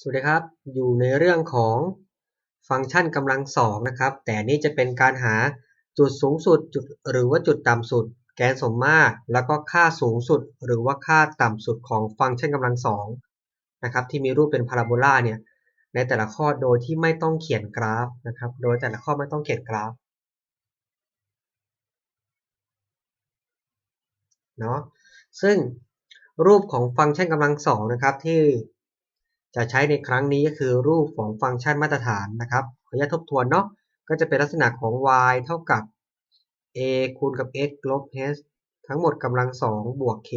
สวัสดีครับ อยู่ในเรื่องของฟังก์ชันกำลังสองนะครับ แต่นี่จะเป็นการหาจุดสูงสุดจุดหรือว่าจุดต่ำสุด แกนสมมาตร แล้วก็ค่าสูงสุด หรือว่าค่าต่ำสุดของฟังก์ชันกำลังสองนะครับ ที่มีรูปเป็นพาราโบลาเนี่ยในแต่ละข้อโดยที่ไม่ต้องเขียนกราฟนะครับ โดยแต่ละข้อไม่ต้องเขียนกราฟเนาะซึ่งรูปของฟังก์ชันกำลังสองนะครับที่ จะใช้ในครั้งนี้ก็คือรูปของฟังก์ชันมาตรฐานนะครับ ขออนุญาตทบทวนเนาะ ก็จะเป็นลักษณะของ y เท่ากับ a คูณกับ x ลบ h ทั้งหมดกำลังสองบวก k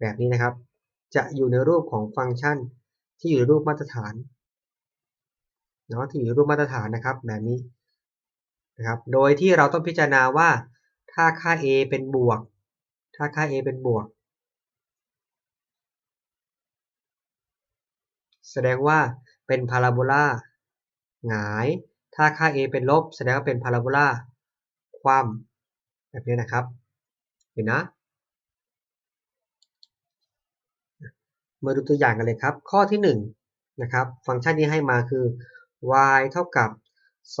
แบบนี้นะครับ จะอยู่ในรูปของฟังก์ชันที่อยู่ในรูปมาตรฐานเนาะที่อยู่ในรูปมาตรฐานนะครับแบบนี้นะครับ โดยที่เราต้องพิจารณาว่า ถ้าค่า a เป็นบวก ถ้าค่า a เป็นบวก แสดงว่าเป็นพาราโบลาหงาย ถ้าค่า a เป็นลบ แสดงว่าเป็นพาราโบลาคว่ำแบบนี้นะครับ เห็นนะ มาดูตัวอย่างกันเลยครับ ข้อที่1นะครับ ฟังก์ชันนี้ให้มาคือ y เท่ากับ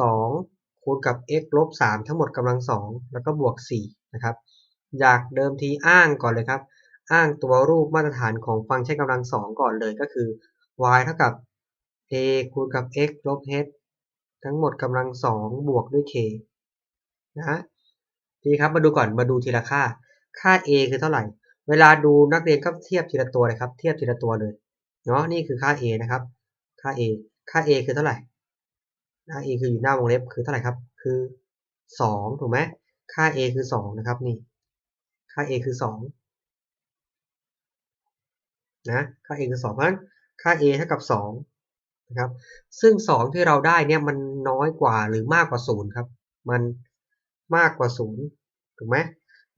2 คูณกับ x ลบ 3 ทั้งหมดกำลัง 2 แล้วก็บวก 4 นะครับอยากเดิมทีอ้างก่อนเลยครับ อ้างตัวรูปมาตรฐานของฟังก์ชันกำลัง 2 ก่อนเลยก็คือ y เท่ากับ a คูณกับ x ลบ h ทั้งหมดกำลังสองบวกด้วย k นะทีครับมาดูก่อนมาดูทีละค่า ค่า a คือเท่าไหร่ เวลาดูนักเรียนก็เทียบทีละตัวเลยครับ เทียบทีละตัวเลยเนาะนี่คือค่า a นะครับ ค่า a ค่า a คือเท่าไหร่ค่า a คืออยู่หน้าวงเล็บคือเท่าไหร่ครับ คือ2ถูกไหมค่า a คือ2นะครับนี่ ค่า a คือ2นะ ค่า a คือ2เพราะฉะนั้น ค่า a เท่ากับ2นะครับ ซึ่ง 2 ที่เราได้เนี่ยมันน้อยกว่าหรือมากกว่า 0 ครับ มันมากกว่า 0 ถูกไหม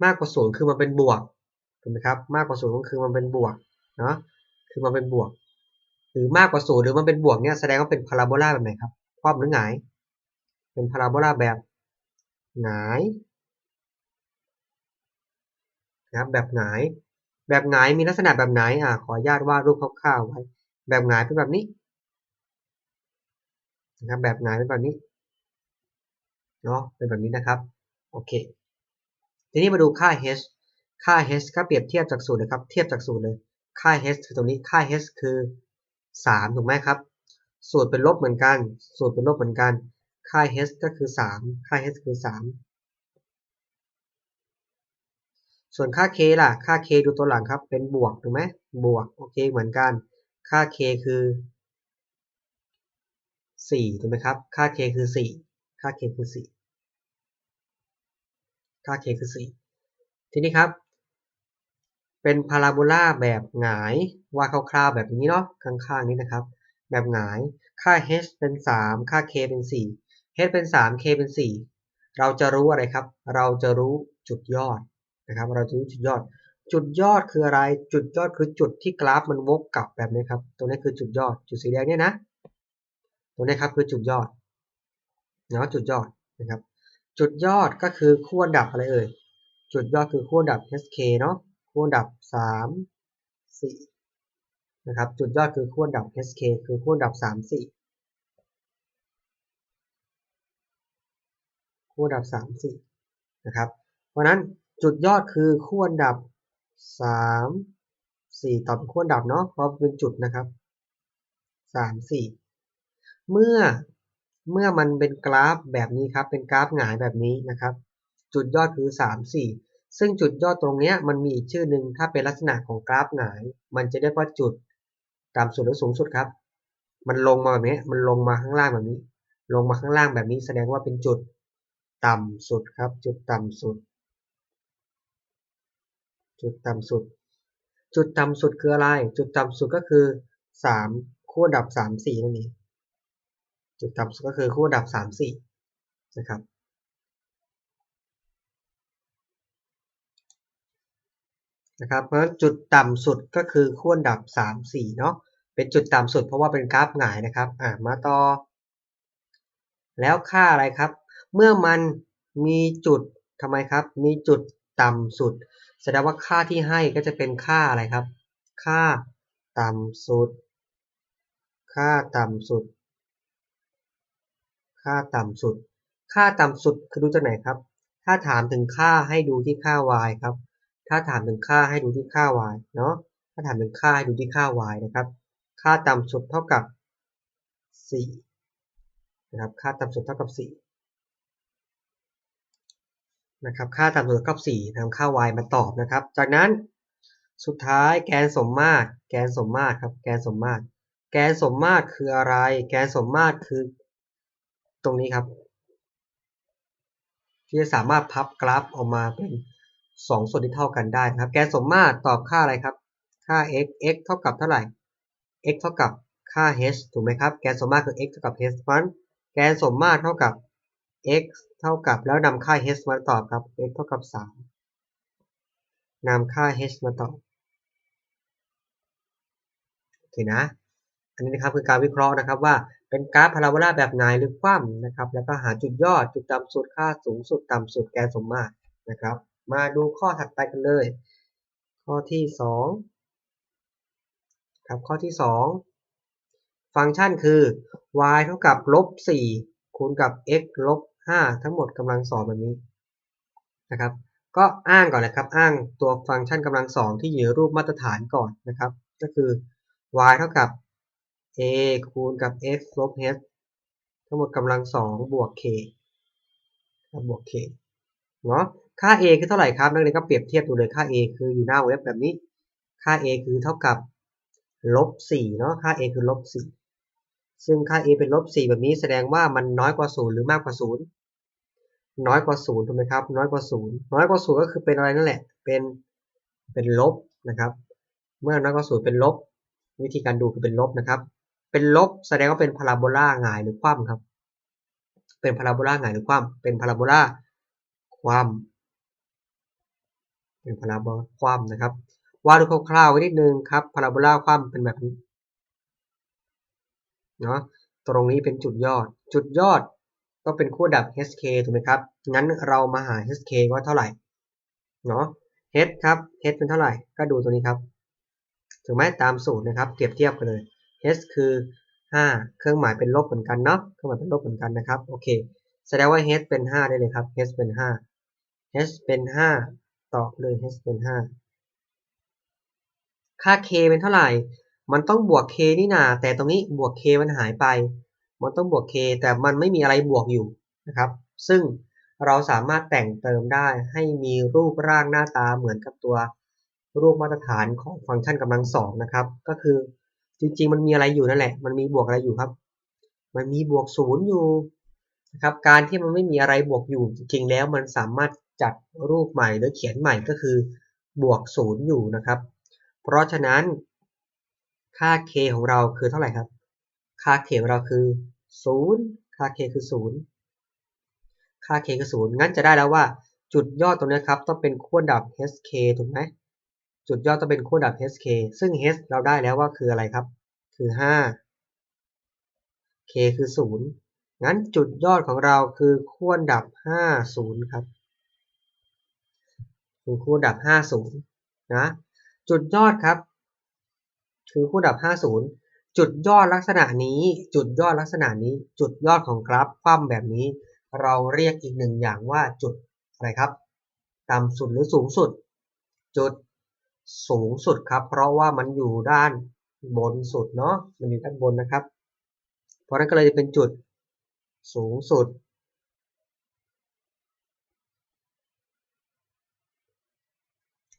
มากกว่า 0 คือมันเป็นบวก ถูกไหมครับ มากกว่า 0 ก็คือมันเป็นบวก เนาะคือมันเป็นบวก หรือมากกว่า 0 หรือมันเป็นบวกเนี่ยแสดงว่าเป็นพาราโบลาแบบไหนครับ คว่ำหรือหงาย เป็นพาราโบลาแบบหงายนะครับแบบหงาย แบบหงายมีลักษณะแบบไหนอ่าขออนุญาตวาดรูปคร่าวๆไว้ แบบหงายเป็นแบบนี้นะครับ แบบหงายเป็นแบบนี้เนาะเป็นแบบนี้นะครับโอเค ทีนี้มาดูค่า h ค่า h ก็เปรียบเทียบจากสูตรเลยครับ เทียบจากสูตรเลย ค่า h คือตรงนี้ค่า h คือ 3 ถูกไหมครับ สูตรเป็นลบเหมือนกัน สูตรเป็นลบเหมือนกัน ค่า h ก็คือ 3 ค่า h คือ 3 ส่วนค่า k ล่ะ ค่า k ดูตัวหลังครับ เป็นบวกถูกไหมบวก โอเค เหมือนกัน ค่า k คือ4ถูกไหมครับ ค่า k คือ 4 ค่า k คือ 4 ค่า k คือ 4 ทีนี้ครับ เป็นพาราโบลาแบบหงาย ว่าคร่าวๆแบบนี้เนาะ ข้างๆนี้นะครับ แบบหงาย ค่า h เป็น 3 ค่า k เป็น 4 h เป็น 3 k เป็น 4 เราจะรู้อะไรครับ เราจะรู้จุดยอดนะครับ เราจะรู้จุดยอด จุดยอดคืออะไร จุดยอดคือจุดที่กราฟมันวกกลับแบบนี้ครับตรงนี้คือจุดยอด จุดสีแดงเนี่ยนะตรงนี้ครับคือจุดยอด เนาะจุดยอดนะครับ จุดยอดก็คือขั้วดับอะไรเอ่ย จุดยอดคือขั้วดับ HK เนาะ ขั้วดับ 3 4 นะครับ จุดยอดคือขั้วดับ HK คือขั้วดับ 3 4 ขั้วดับ 3 4 นะครับ เพราะนั้นจุดยอดคือขั้วดับ 3 4ต่อเป็นขั้วดับเนาะเพราะเป็นจุดนะครับ3 4เมื่อเมื่อมันเป็นกราฟแบบนี้ครับ เป็นกราฟหงายแบบนี้นะครับ จุดยอดคือ3 4ซึ่งจุดยอดตรงนี้มันมีอีกชื่อหนึ่งถ้าเป็นลักษณะของกราฟหงาย มันจะเรียกว่าจุดต่ำสุดหรือสูงสุดครับ มันลงมาแบบนี้มันลงมาข้างล่างแบบนี้ ลงมาข้างล่างแบบนี้แสดงว่าเป็นจุดต่ำสุดครับ จุดต่ำสุด จุดต่ำสุด จุดต่ำสุดคืออะไร จุดต่ำสุดก็คือสามคู่ดับสามสี่นั่นเองจุดต่ำสุดก็คือคู่ดับสามสี่นะครับนะครับเพราะจุดต่ำสุดก็คือขั้วดับสามสี่เนาะเป็นจุดต่ำสุดเพราะว่าเป็นกราฟหงายนะครับอ่ามาต่อ แล้วค่าอะไรครับ เมื่อมันมีจุดทำไมครับ มีจุดต่ำสุด แสดงว่าค่าที่ให้ก็จะเป็นค่าอะไรครับ ค่าต่ำสุด ค่าต่ำสุด ค่าต่ำสุด ค่าต่ำสุดคือดูจากไหนครับ ถ้าถามถึงค่าให้ดูที่ค่า y ครับ ถ้าถามถึงค่าให้ดูที่ค่า y เนาะถ้าถามถึงค่าให้ดูที่ค่า y นะครับ ค่าต่ำสุดเท่ากับ4นะครับ ค่าต่ำสุดเท่ากับ4 นะครับค่าต่ำสุดเท่ากับ4นำค่า y มาตอบนะครับ จากนั้นสุดท้ายแกนสมมาตร แกนสมมาตรครับ แกนสมมาตร แกนสมมาตรคืออะไร แกนสมมาตรคือ ตรงนี้ครับ ที่จะสามารถพับกราฟออกมาเป็น 2 ส่วนที่เท่ากันได้นะครับ แกนสมมาตรตอบค่าอะไรครับ ค่า x x เท่ากับเท่าไหร่ x เท่ากับค่า h ถูกไหมครับ แกนสมมาตรคือ x เท่ากับ h เพราะฉะนั้นแกนสมมาตรเท่ากับ x เท่ากับแล้วนำค่า h มาตอบครับ x เท่ากับ3นำค่า h มาตอบโอเคนะ อันนี้นะครับคือการวิเคราะห์นะครับว่าเป็นกราฟพาราโบลาแบบไหนหรือคว่ำนะครับ แล้วก็หาจุดยอดจุดต่ำสุดค่าสูงสุดต่ำสุดแกนสมมาตรนะครับ มาดูข้อถัดไปกันเลย ข้อที่ 2 ครับข้อที่ 2 ฟังก์ชันคือ y เท่ากับลบ4คูณกับ x ลบ 5 ทั้งหมดกำลังสองแบบนี้นะครับ ก็อ้างก่อนนะครับ อ้างตัวฟังก์ชันกำลังสองที่อยู่ในรูปมาตรฐานก่อนนะครับ ก็คือ y เท่ากับ a คูณกับ x ลบ h ทั้งหมดกำลังสองบวก k บวก k เนาะค่า a คือเท่าไหร่ครับนักเรียนก็เปรียบเทียบดูเลยค่า a คืออยู่หน้าเว็บแบบนี้ ค่า a คือเท่ากับลบ4เนาะค่า a คือลบ4ซึ่งค่า a เป็นลบ4แบบนี้แสดงว่ามันน้อยกว่า 0 หรือมากกว่า 0 น้อยกว่า0ถูกไหมครับ น้อยกว่า0น้อยกว่า0ก็คือเป็นอะไรนั่นแหละ เป็นเป็นลบนะครับ เมื่อน้อยกว่า0เป็นลบ วิธีการดูคือเป็นลบนะครับ เป็นลบแสดงว่าเป็นพาราโบลาหงายหรือคว่ำครับ เป็นพาราโบลาหงายหรือคว่ำเป็นพาราโบลาคว่ำเป็นพาราโบลาคว่ำนะครับวาดูคร่าวๆไว้นิดนึงครับพาราโบลาคว่ำเป็นแบบนี้เนาะตรงนี้เป็นจุดยอด จุดยอด ก็เป็นขั้วดับ hk ถูกไหมครับ งั้นเรามาหา hk ว่าเท่าไหร่ เนาะ h ครับ h เป็นเท่าไหร่ ก็ดูตัวนี้ครับ ถูกไหมตามสูตรนะครับ เปรียบเทียบกันเลย h คือ 5 เครื่องหมายเป็นลบเหมือนกันเนาะ เครื่องหมายเป็นลบเหมือนกันนะครับ โอเค แสดงว่า h เป็น 5 ได้เลยครับ h เป็น 5 h เป็น 5 ตอบเลย h เป็น 5 ค่า k เป็นเท่าไหร่ มันต้องบวก k นี่นา แต่ตรงนี้บวก k มันหายไป มันต้องบวก k แต่มันไม่มีอะไรบวกอยู่นะครับ ซึ่งเราสามารถแต่งเติมได้ให้มีรูปร่างหน้าตาเหมือนกับตัวรูปมาตรฐานของฟังก์ชันกำลังสองนะครับ ก็คือจริงๆ มันมีอะไรอยู่นั่นแหละ มันมีบวกอะไรอยู่ครับ มันมีบวกศูนย์อยู่นะครับ การที่มันไม่มีอะไรบวกอยู่จริงๆ แล้วมันสามารถจัดรูปใหม่หรือเขียนใหม่ก็คือบวกศูนย์อยู่นะครับ เพราะฉะนั้นค่า k ของเราคือเท่าไหร่ครับ ค่า k ของเราคือ 0ค่า k คือ 0 ค่า k คือ 0 งั้นจะได้แล้วว่า จุดยอดตรงนี้ครับต้องเป็นขั้วดับ hk ถูกไหมจุดยอดต้องเป็นขั้วดับ hk ซึ่ง h เราได้แล้วว่าคืออะไรครับ คือ 5 k คือ 0 งั้นจุดยอดของเราคือขั้วดับ 50 ครับคือขั้วดับ 50 นะ จุดยอดครับ คือขั้วดับ 50 จุดยอดลักษณะนี้ จุดยอดลักษณะนี้ จุดยอดของกราฟคว่ำแบบนี้ เราเรียกอีกหนึ่งอย่างว่าจุดอะไรครับ ต่ำสุดหรือสูงสุด จุดสูงสุดครับ เพราะว่ามันอยู่ด้านบนสุดเนาะมันอยู่ด้านบนนะครับ เพราะนั้นก็เลยจะเป็นจุดสูงสุด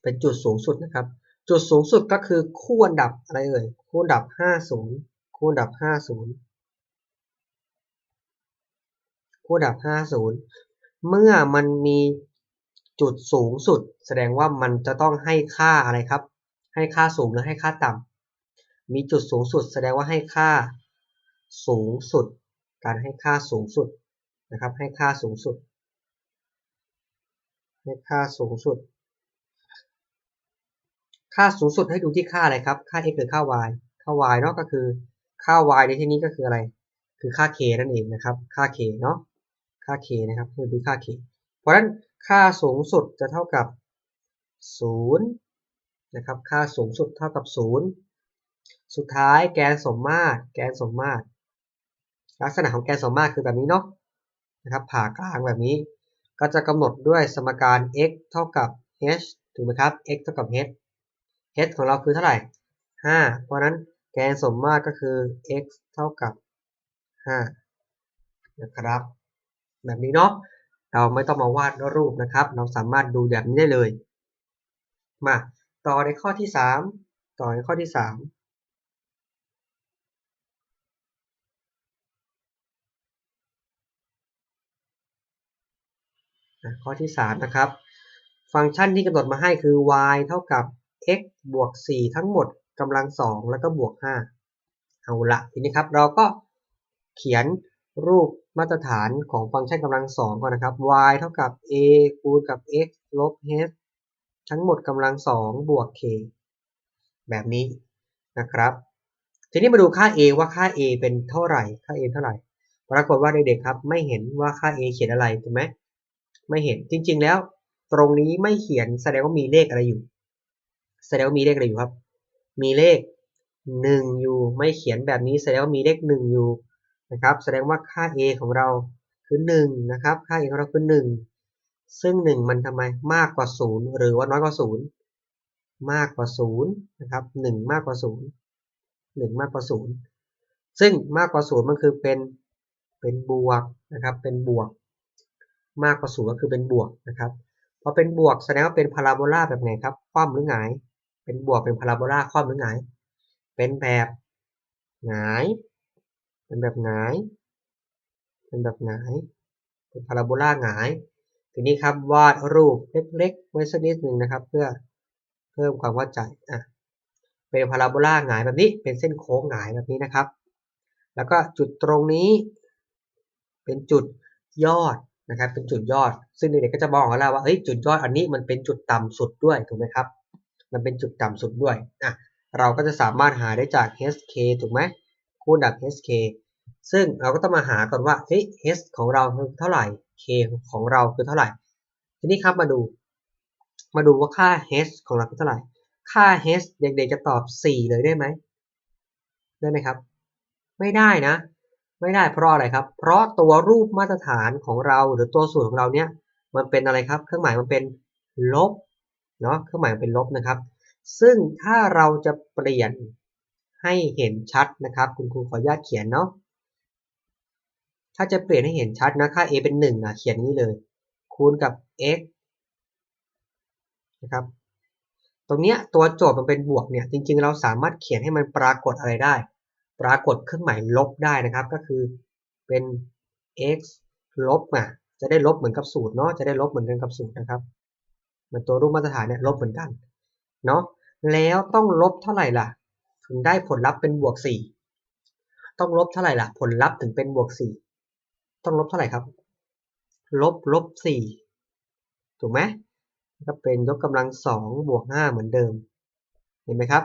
เป็นจุดสูงสุดนะครับ จุดสูงสุดก็คือคู่อันดับอะไรเอ่ยคู่อันดับ 50 คู่อันดับ 50 คู่อันดับ 50 เมื่อมันมีจุดสูงสุด แสดงว่ามันจะต้องให้ค่าอะไรครับ ให้ค่าสูงหรือให้ค่าต่ำมีจุดสูงสุด แสดงว่าให้ค่าสูงสุด การให้ค่าสูงสุดนะครับ ให้ค่าสูงสุด ให้ค่าสูงสุด ค่าสูงสุดให้ดูที่ค่าอะไรครับ ค่า x หรือค่า y ค่า y เนาะก็คือค่า y ในที่นี้ก็คืออะไร คือค่า k นั่นเองนะครับ ค่า k เนาะ ค่า k นะครับคือดูค่า k เพราะฉะนั้นค่าสูงสุดจะเท่ากับ 0 นะครับ ค่าสูงสุดเท่ากับ 0 สุดท้ายแกนสมมาตร แกนสมมาตร ลักษณะของแกนสมมาตรคือแบบนี้เนาะ นะครับ ผ่ากลางแบบนี้ ก็จะกำหนดด้วยสมการ x เท่ากับ h ถูกไหมครับ x เท่ากับ h h ของเราคือเท่าไหร่ 5 เพราะนั้นแกนสมมาตรก็คือ x เท่ากับ 5 นะครับ แบบนี้เนาะเราไม่ต้องมาวาดรูปนะครับ เราสามารถดูแบบนี้ได้เลย มาต่อในข้อที่ 3 ต่อในข้อที่ 3ข้อที่ 3 นะครับ ฟังก์ชันที่กำหนดมาให้คือ y เท่ากับ x บวก 4 ทั้งหมดกำลัง 2 แล้วก็บวก 5 เอาละทีนี้ครับเราก็เขียนรูปมาตรฐานของฟังก์ชันกำลัง 2 ก่อนนะครับ y เท่ากับ a คูณกับ x ลบ h ทั้งหมดกำลัง 2 บวก k แบบนี้นะครับ ทีนี้มาดูค่า a ว่าค่า a เป็นเท่าไหร่ ค่า a เท่าไหร่ ปรากฏว่าเด็กๆครับ ไม่เห็นว่าค่า a เขียนอะไรถูกไหมไม่เห็นจริงๆแล้ว ตรงนี้ไม่เขียนแสดงว่ามีเลขอะไรอยู่ แสดงว่ามีเลขอะไรอยู่ครับ มีเลข1อยู่ ไม่เขียนแบบนี้แสดงว่ามีเลข1อยู่นะครับ แสดงว่าค่า a ของเราคือ1นะครับ ค่า a ของเราคือ1ซึ่ง1มันทำไมมากกว่า0หรือว่าน้อยกว่า0มากกว่า0นะครับ1มากกว่า0 1มากกว่า0ซึ่งมากกว่า0มันคือเป็นเป็นบวกนะครับ เป็นบวก มากกว่าศูนย์ก็คือเป็นบวกนะครับพอเป็นบวกแสดงว่าเป็นพาราโบลาแบบไหนครับคว่ำหรือหงาย เป็นบวกเป็นพาราโบลาคว่ำหรือหงเป็นแบบหงาย เป็นแบบหงาย เป็นแบบหงาย เป็นพาราโบลาหงาย ทีนี้ครับวาดรูปเล็กๆไว้สักนิดหนึ่งนะครับ เพื่อเพิ่มความเข้าใจอะเป็นพาราโบลาหงายแบบนี้ เป็นเส้นโค้งหงายแบบนี้นะครับ แล้วก็จุดตรงนี้ เป็นจุดยอดนะครับ เป็นจุดยอด ซึ่งเด็กๆก็จะมองแล้วว่าเฮ้ยจุดยอดอันนี้มันเป็นจุดต่ำสุดด้วยถูกไหมครับ มันเป็นจุดต่ำสุดด้วยอะเราก็จะสามารถหาได้จาก hk ถูกไหมคูณดัก hk ซึ่งเราก็ต้องมาหาก่อนว่าเฮ้ย h ของเราคือเท่าไหร่ k ของเราคือเท่าไหร่ ทีนี้ครับมาดู มาดูว่าค่า h ของเราคือเท่าไหร่ ค่า h เด็กๆจะตอบ 4 เลยได้ไหมได้ไหมครับ ไม่ได้นะ ไม่ได้เพราะอะไรครับ เพราะตัวรูปมาตรฐานของเราหรือตัวสูตรของเราเนี่ยมันเป็นอะไรครับ เครื่องหมายมันเป็นลบ เนาะเครื่องหมายเป็นลบนะครับ ซึ่งถ้าเราจะเปลี่ยนให้เห็นชัดนะครับ คุณครูขออนุญาตเขียนเนาะถ้าจะเปลี่ยนให้เห็นชัดนะค่า a เป็น1นะเขียนนี้เลย คูณกับ x นะครับตรงเนี้ยตัวโจทย์มันเป็นบวกเนี่ยจริง ๆ เราสามารถเขียนให้มันปรากฏอะไรได้ ปรากฏเครื่องหมายลบได้นะครับ ก็คือเป็น x ลบอะจะได้ลบเหมือนกับสูตรเนาะจะได้ลบเหมือนกันกับสูตรนะครับ เหมือนตัวรูปมาตรฐานเนี่ยลบเหมือนกันเนาะแล้วต้องลบเท่าไหร่ล่ะ ถึงได้ผลลัพธ์เป็นบวก 4 ต้องลบเท่าไหร่ล่ะ ผลลัพธ์ถึงเป็นบวก 4 ต้องลบเท่าไหร่ครับ ลบลบ 4 ถูกไหมก็เป็นยกกำลัง 2 บวก 5 เหมือนเดิม เห็นไหมครับ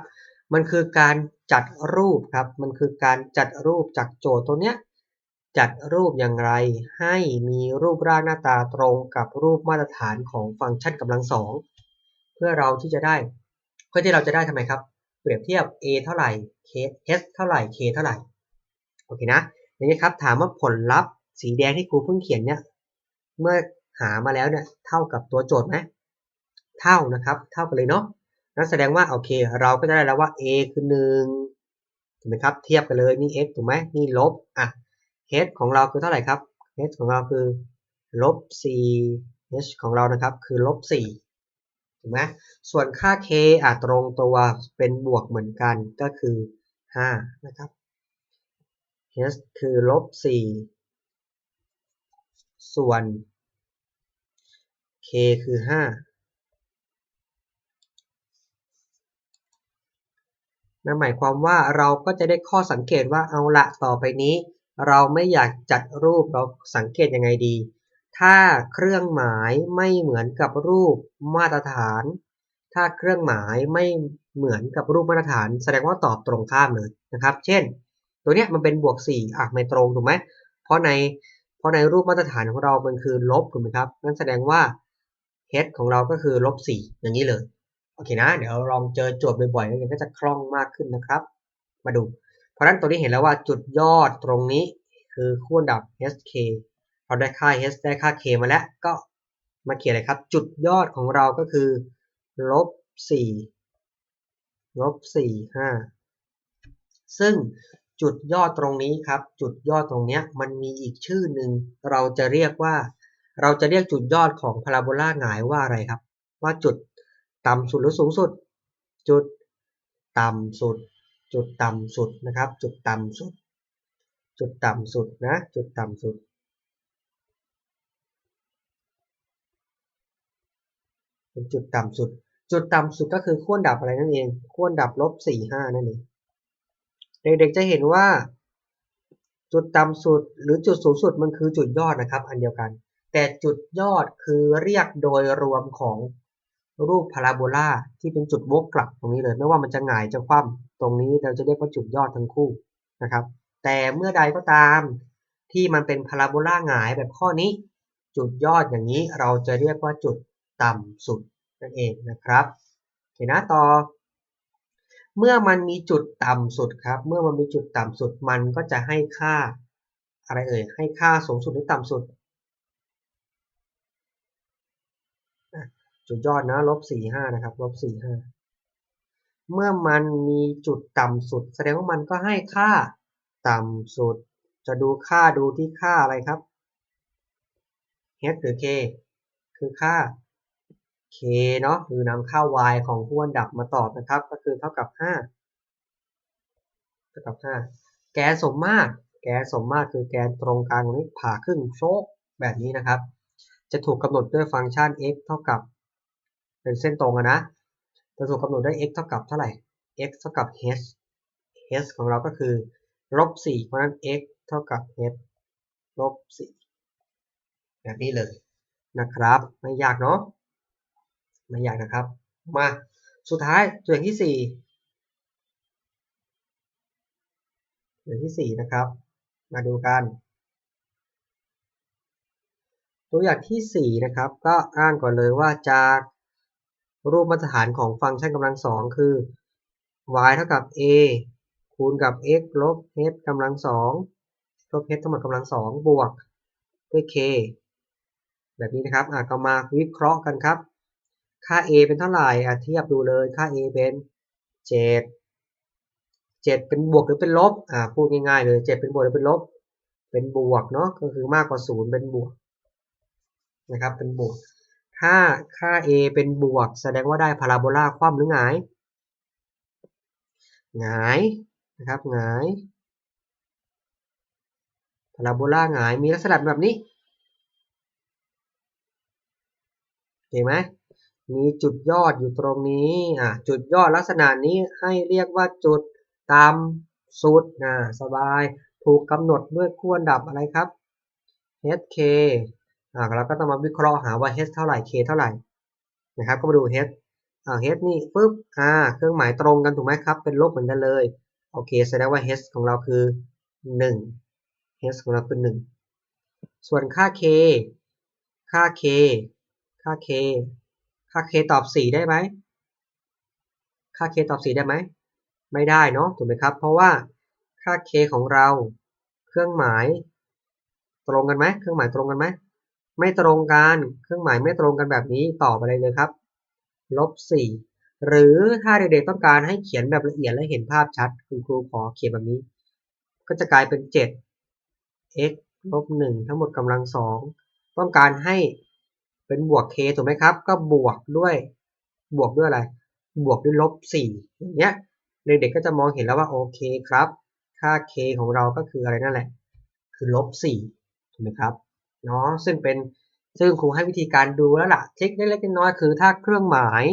มันคือการจัดรูปครับ มันคือการจัดรูปจากโจทย์ตัวเนี้ย จัดรูปอย่างไรให้มีรูปร่างหน้าตาตรงกับรูปมาตรฐานของฟังก์ชันกำลังสองเพื่อเราที่จะได้เพื่อที่เราจะได้ทำไมครับ เปรียบเทียบ a เท่าไหร่ k h เท่าไหร่ k เท่าไหร่โอเคนะอย่างนี้ครับถามว่าผลลัพธ์สีแดงที่ครูเพิ่งเขียนเนี่ยเมื่อหามาแล้วเนี่ยเท่ากับตัวโจทย์ไหมเท่านะครับเท่ากันเลยเนาะนั่นแสดงว่าโอเค เราก็จะได้แล้วว่า a คือ1ถูกไหมครับเทียบกันเลยนี่ x ถูกไหมนี่ลบอะ h ของเราคือเท่าไหร่ครับ h ของเราคือลบ 4 h ของเรานะครับคือลบ4ถูกไหมส่วนค่า k อาจตรงตัวเป็นบวกเหมือนกันก็คือ5นะครับ h คือลบ4ส่วน k คือ 5 นั่นหมายความว่าเราก็จะได้ข้อสังเกตว่าเอาละต่อไปนี้ เราไม่อยากจัดรูปเราสังเกตยังไงดี ถ้าเครื่องหมายไม่เหมือนกับรูปมาตรฐาน ถ้าเครื่องหมายไม่เหมือนกับรูปมาตรฐาน แสดงว่าตอบตรงข้ามเลยนะครับ เช่น ตัวเนี้ยมันเป็นบวก4อะไม่ตรงถูกไหมเพราะในเพราะในรูปมาตรฐานของเรา มันคือลบถูกไหมครับนั่นแสดงว่า h ของเราก็คือลบ4อย่างนี้เลย โอเคนะ เดี๋ยวลองเจอโจทย์บ่อยๆแล้วก็จะคล่องมากขึ้นนะครับ มาดู เพราะนั้นตัวนี้เห็นแล้วว่าจุดยอดตรงนี้คือคู่ดับ HK เราได้ค่า H ได้ค่า K มาแล้วก็มาเขียนเลยครับ จุดยอดของเราก็คือลบ4ลบ4 5 ซึ่งจุดยอดตรงนี้ครับ จุดยอดตรงนี้มันมีอีกชื่อหนึ่งเราจะเรียกว่า เราจะเรียกจุดยอดของพาราโบลาหงายว่าอะไรครับ ว่าจุดต่ำสุดหรือสูงสุด จุดต่ำสุด จุดต่ำสุดนะครับ จุดต่ำสุด จุดต่ำสุดนะ จุดต่ำสุด เป็นจุดต่ำสุด จุดต่ำสุดก็คือขั้วดับอะไรนั่นเองขั้วดับลบสี่ห้านั่นเอง เด็กๆจะเห็นว่า จุดต่ำสุดหรือจุดสูงสุดมันคือจุดยอดนะครับ อันเดียวกัน แต่จุดยอดคือเรียกโดยรวมของรูปพาราโบลาที่เป็นจุดวกกลับตรงนี้เลย ไม่ว่ามันจะหงายจะคว่ำ ตรงนี้เราจะเรียกว่าจุดยอดทั้งคู่นะครับ แต่เมื่อใดก็ตามที่มันเป็นพาราโบลาหงายแบบข้อนี้ จุดยอดอย่างนี้เราจะเรียกว่าจุดต่ำสุดนั่นเองนะครับโอเคนะต่อ เมื่อมันมีจุดต่ำสุดครับ เมื่อมันมีจุดต่ำสุดมันก็จะให้ค่า อะไรเอ่ยให้ค่าสูงสุดหรือต่ำสุดจุดยอดนะลบสี่ห้านะครับลบสี่ห้า เมื่อมันมีจุดต่ำสุด แสดงว่ามันก็ให้ค่าต่ำสุด จะดูค่าดูที่ค่าอะไรครับ h หรือ k คือค่า k เนาะหรือนำค่า y ของผู้อันดับมาตอบนะครับ ก็คือเท่ากับ 5 เท่ากับ 5 แกนสมมาตร แกนสมมาตรคือแกนตรงกลางนี้ผ่าครึ่งโชกแบบนี้นะครับ จะถูกกำหนดด้วยฟังก์ชัน x เท่ากับ เป็นเส้นตรงนะ จะถูกกำหนดด้วย x เท่ากับเท่าไหร่ x เท่ากับ h h ของเราก็คือลบ4เพราะนั้น x เท่ากับ h ลบ4แบบนี้เลยนะครับ ไม่ยากเนาะไม่ยากนะครับ มาสุดท้ายตัวอย่างที่4ตัวอย่างที่4นะครับ มาดูกัน ตัวอย่างที่4นะครับ ก็อ้างก่อนเลยว่าจาก รูปมาตรฐานของฟังก์ชันกำลังสองคือ y เท่ากับ a คูณกับ x ลบ h กำลังสองลบ h ทั้งหมดกำลังสองบวกด้วย k แบบนี้นะครับอะก็มาวิเคราะห์กันครับ ค่า a เป็นเท่าไหร่อะเทียบดูเลยค่า a เป็น 7 7 เป็นบวกหรือเป็นลบอ่าพูดง่ายๆเลย 7 เป็นบวกหรือเป็นลบ เป็นบวกเนาะก็คือมากกว่า 0 เป็นบวกนะครับเป็นบวก ถ้าค่า a เป็นบวก แสดงว่าได้พาราโบลาคว่ำหรือหงายหงายนะครับหงายพาราโบลาหงายมีลักษณะแบบนี้เห็นไหมมีจุดยอดอยู่ตรงนี้อะจุดยอดลักษณะนี้ให้เรียกว่าจุดต่ำสุดนะสบาย ถูกกำหนดด้วยขั้วดับอะไรครับ hk อ่าเราก็ต้องมาวิเคราะห์หาว่า h เท่าไหร่ k เท่าไหร่นะครับก็มาดู h อ่า h นี่ปุ๊บอ่าเครื่องหมายตรงกันถูกไหมครับ เป็นลบเหมือนกันเลยโอเคแสดงว่า h ของเราคือ1 h ของเราคือ1 ส่วนค่า k ค่า k ค่า k ค่า k ตอบ 4 ได้ไหมค่า k ตอบ 4 ได้ไหมไม่ได้เนาะถูกไหมครับ เพราะว่าค่า k ของเรา เครื่องหมาย ตรงกันไหมเครื่องหมายตรงกันไหม ไม่ตรงกัน เครื่องหมายไม่ตรงกันแบบนี้ตอบอะไรเลยครับ ลบ4หรือถ้าเด็กๆต้องการให้เขียนแบบละเอียดและเห็นภาพชัด คุณครูขอเขียนแบบนี้ ก็จะกลายเป็น7 x ลบ1ทั้งหมดกำลัง2ต้องการให้เป็นบวก k ถูกไหมครับ ก็บวกด้วย บวกด้วยอะไร บวกด้วยลบ4อย่างเงี้ยเด็กๆก็จะมองเห็นแล้วว่าโอเคครับ ค่า k ของเราก็คืออะไรนั่นแหละ คือลบ4ถูกไหมครับ เนาะซึ่งเป็นซึ่งครูให้วิธีการดูแล้วล่ะเทคนิคเล็กน้อยคือ ถ้าเครื่องหมาย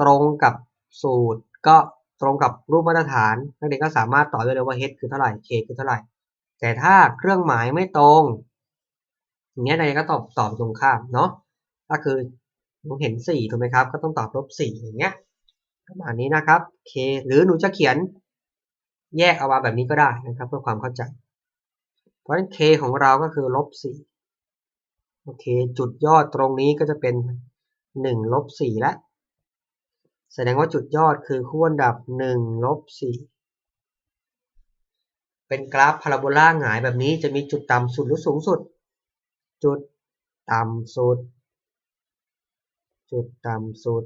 ตรงกับสูตร ก็ตรงกับรูปมาตรฐาน นักเรียนก็สามารถตอบได้เลยว่า h คือเท่าไหร่ k คือเท่าไหร่ แต่ถ้าเครื่องหมายไม่ตรงอย่างเงี้ยนายก็ตอบตอบตรงข้ามเนาะก็คือหนูเห็น4ถูกไหมครับ ก็ต้องตอบลบ4อย่างเงี้ยประมาณนี้นะครับ k หรือหนูจะเขียนแยกเอามาแบบนี้ก็ได้นะครับ เพื่อความเข้าใจ เพราะฉะนั้น k ของเราก็คือลบ4 โอเค จุดยอดตรงนี้ก็จะเป็น1ลบ4แล้วแสดงว่าจุดยอดคือขั้วดับ1ลบ4เป็นกราฟพาราโบลาหงายแบบนี้จะมีจุดต่ำสุดหรือสูงสุด จุดต่ำสุด จุดต่ำสุด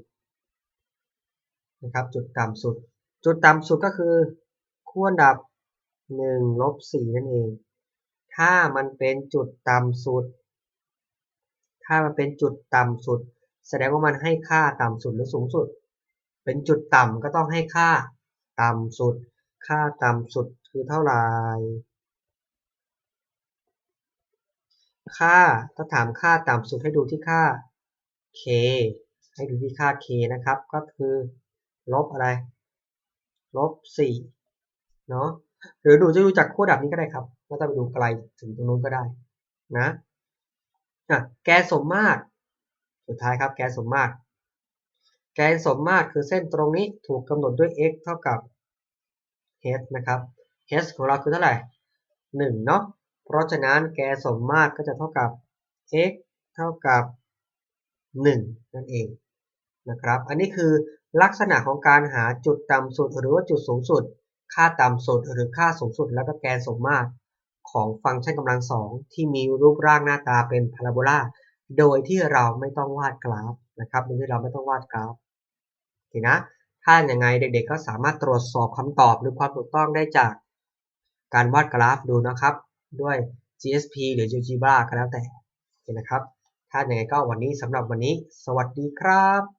นะครับ จุดต่ำสุด จุดต่ำสุดก็คือขั้วอันดับ1ลบ4นั่นเอง ถ้ามันเป็นจุดต่ำสุด ถ้ามันเป็นจุดต่ำสุด แสดงว่ามันให้ค่าต่ำสุดหรือสูงสุด เป็นจุดต่ำก็ต้องให้ค่าต่ำสุด ค่าต่ำสุดคือเท่าไหร่ค่าถ้าถามค่าต่ำสุดให้ดูที่ค่า k ให้ดูที่ค่า k นะครับ ก็คือ ลบอะไร ลบ4เนาะหรือดูจะดูจากขั้วดับนี้ก็ได้ครับไม่ต้องไปดูไกลถึงตรงนู้นก็ได้นะ อะแกนสมมาตร สุดท้ายครับแกนสมมาตร แกนสมมาตรคือเส้นตรงนี้ถูกกำหนดด้วย x เท่ากับ h นะครับ h ของเราคือเท่าไหร่1เนาะ เพราะฉะนั้นแกนสมมาตรก็จะเท่ากับ x เท่ากับ 1 นั่นเองนะครับ อันนี้คือลักษณะของการหาจุดต่ำสุดหรือว่าจุดสูงสุด ค่าต่ำสุดหรือค่าสูงสุดแล้วก็แกนสมมาตร ของฟังก์ชันกำลังสองที่มีรูปร่างหน้าตาเป็นพาราโบลาโดยที่เราไม่ต้องวาดกราฟนะครับโดยที่เราไม่ต้องวาดกราฟโอเคนะถ้าอย่างไงเด็กๆก็สามารถตรวจสอบคำตอบหรือความถูกต้องได้จากการวาดกราฟดูนะครับ ด้วย GSP หรือ GeoGebra ก็แล้วแต่โอเคนะครับ ถ้าอย่างไรก็วันนี้สำหรับวันนี้ สวัสดีครับ